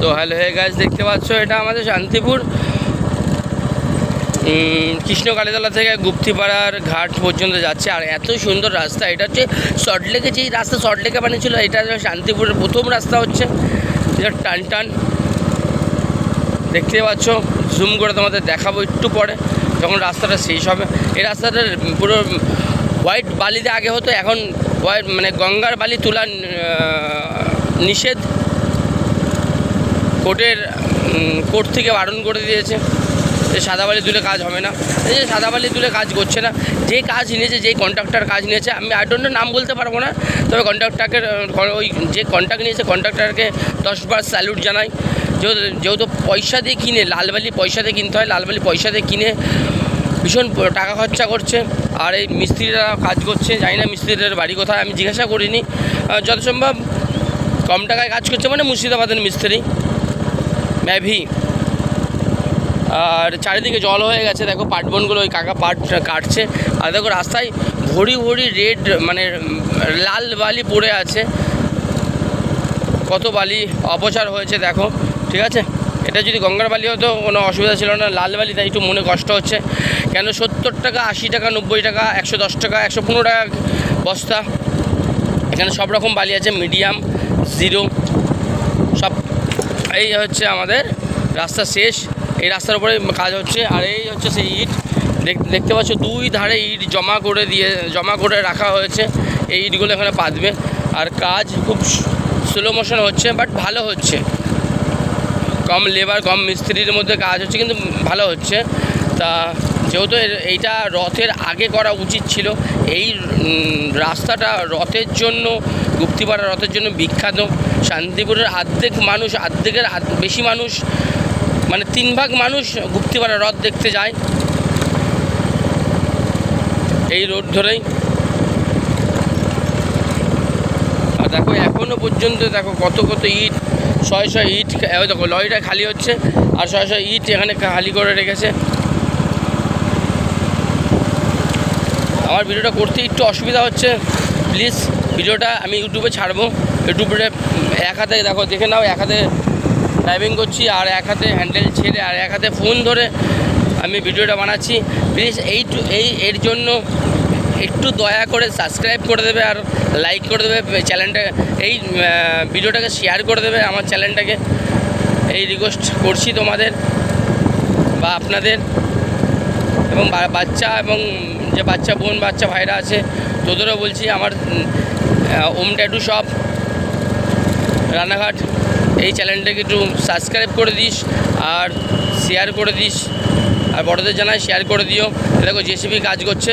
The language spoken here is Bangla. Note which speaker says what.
Speaker 1: তো হ্যালো, হে গাছ দেখতে পাচ্ছ এটা আমাদের শান্তিপুর। কৃষ্ণ কালীতলা থেকে গুপ্তিপাড়ার ঘাট পর্যন্ত যাচ্ছে। আর এত সুন্দর রাস্তা, এটা হচ্ছে সল্টলেকে যেই রাস্তা সল্টলেকে বানিয়েছিল, এটা শান্তিপুরের প্রথম রাস্তা হচ্ছে। এটা টান টান। দেখতে পাচ্ছ জুম করে তোমাদের দেখাবো একটু পরে যখন রাস্তাটা শেষ হবে। এই রাস্তাটা পুরো হোয়াইট বালিতে আগে হতো, এখন হোয়াইট মানে গঙ্গার বালি তোলার নিষেধ। কোর্টের কোর্ট থেকে বারণ করে দিয়েছে। যে সাদা বালি তুলে কাজ হবে না। এই যে সাদা বালি তুলে কাজ করছে না, যে কাজ নিয়েছে যেই কন্ট্রাক্টর কাজ নিয়েছে, আমি আই ডোন্ট নাম বলতে পারব না, তবে কন্ট্রাক্টরকে ওই যে কন্ট্রাক্ট নিয়েছে কন্ট্রাক্টরকে দশবার স্যালুট জানাই। যেহেতু পয়সা দিয়ে কিনে, লালবালি পয়সা দিয়ে কিনতে হয়, লালবালি পয়সা দিয়ে কিনে ভীষণ টাকা খরচা করছে। আর এই মিস্ত্রিরা কাজ করছে, জানি না মিস্ত্রিদের বাড়ি কোথায়, আমি জিজ্ঞাসা করিনি। যত সম্ভব কম টাকায় কাজ করছে মানে মুর্শিদাবাদের মিস্ত্রি। ম্যাভি। আর চারিদিকে জল হয়ে গেছে, দেখো পাটবনগুলো, ওই কাকা পাট কাটছে। আর দেখো রাস্তায় ভরি ভরি রেড মানে লাল বালি পড়ে আছে। কত বালি অপচার হয়েছে দেখো, ঠিক আছে? এটা যদি গঙ্গার বালি হতো, কোনো অসুবিধা ছিল না, লাল বালি, তাই একটু মনে কষ্ট হচ্ছে। কেন সত্তর টাকা, আশি টাকা, নব্বই টাকা, একশো দশ টাকা, একশো পনেরো টাকা বস্তা। এখানে সব রকম বালি আছে, মিডিয়াম, জিরো। এই হচ্ছে আমাদের রাস্তা শেষ। এই রাস্তার উপরে কাজ হচ্ছে। আর এই হচ্ছে সেই ইট। দেখ- দেখতে পাচ্ছ, দুই ধারে ইট জমা করে দিয়ে, জমা করে রাখা হয়েছে। এই ইটগুলো এখানে পাতবে। আর কাজ খুব স্লো মোশন হচ্ছে বাট ভালো হচ্ছে। কম লেবার কম মিস্ত্রির মধ্যে কাজ হচ্ছে, কিন্তু ভালো হচ্ছে। তা যেহেতু এইটা রথের আগে করা উচিত ছিল, এই রাস্তাটা রথের জন্য, গুপ্তিপাড়া রথের জন্য বিখ্যাত। শান্তিপুরের অর্ধেক মানুষ অর্ধেকের বেশি মানুষ মানে তিন ভাগ মানুষ গুপ্তিপাড়া রথ দেখতে যায়। এই রোড ধরেই। আর দেখো, এখনও পর্যন্ত দেখো কত কত ইট, শয়ে শয়ে ইট দেখো, লরিটা খালি হচ্ছে, আর শয়ে শয়ে ইট এখানে খালি করে রেখেছে। আমার ভিডিওটা করতে একটু অসুবিধা হচ্ছে প্লিজ ভিডিওটা আমি ইউটিউবে ছাড়বো। ইউটিউবে এক হাতে দেখো, দেখে নাও, এক হাতে ড্রাইভিং করছি আর এক হাতে হ্যান্ডেল ছেড়ে আর এক হাতে ফোন ধরে আমি ভিডিওটা বানাচ্ছি। প্লিজ এই এই, এর জন্য একটু দয়া করে সাবস্ক্রাইব করে দেবে আর লাইক করে দেবে চ্যানেলটা এই ভিডিওটাকে শেয়ার করে দেবে আমার চ্যানেলটাকে এই রিকোয়েস্ট করছি তোমাদের বা আপনাদের। এবং বাচ্চা এবং যে বাচ্চা বোন, বাচ্চা ভাইরা আছে, তোদেরও বলছি আমার ওম ট্যাটু শপ রানাঘাট এই চ্যানেলটাকে একটু সাবস্ক্রাইব করে দিস আর শেয়ার করে দিস। আর বড়দের জানায় শেয়ার করে দিও। দেখো জেসিবি কাজ করছে।